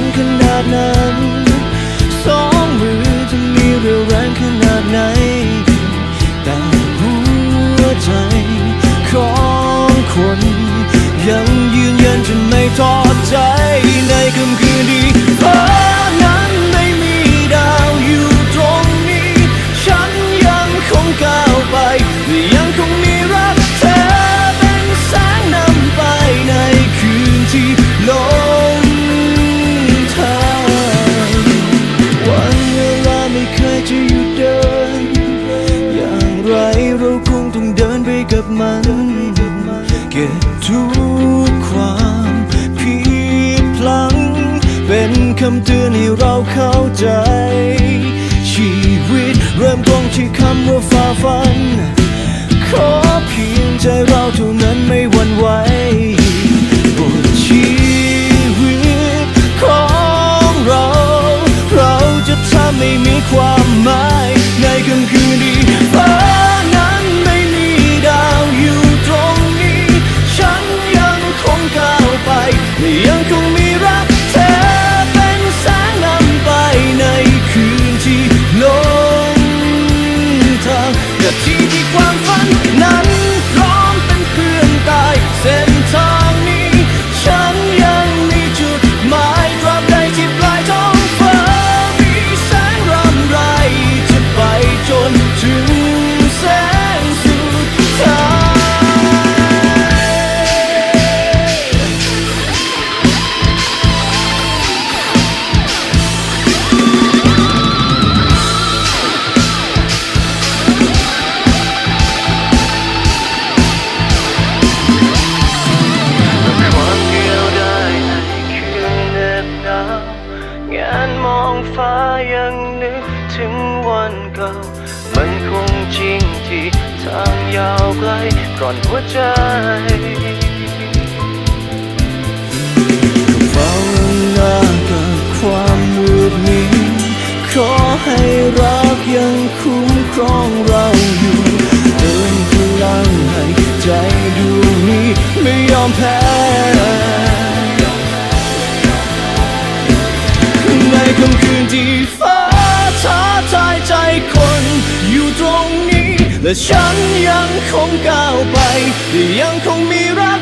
็นขนาดนั้นสองมือจะมีเรี่ยวแรงขนาดไหน แต่หัวใจของคน มัน เก็บทุกความผิดพลัง เป็นคำเตือนให้เราเข้าใจ ชีวิตเริ่มต้นที่คำว่าฝ่าฟัน ขอเพียงใจเราเท่านั้นไม่หวั่นไหวบทชีวิตของเรา เราจะทำให้มีความหมายในค่ำคืน ยังคงมีรักเธอเป็นแสงนำไปในคืนที่ลงทางนาทีาวไกลก่อนหัวใจเฝ้าหน้ากับความมืดมิดขอให้รักยังคุ้มครองเราอยู่เติมพลังให้ใจดวงนี้ไม่ยอมแพ้ และฉันยังคงก้าวไปและยังคงมีรัก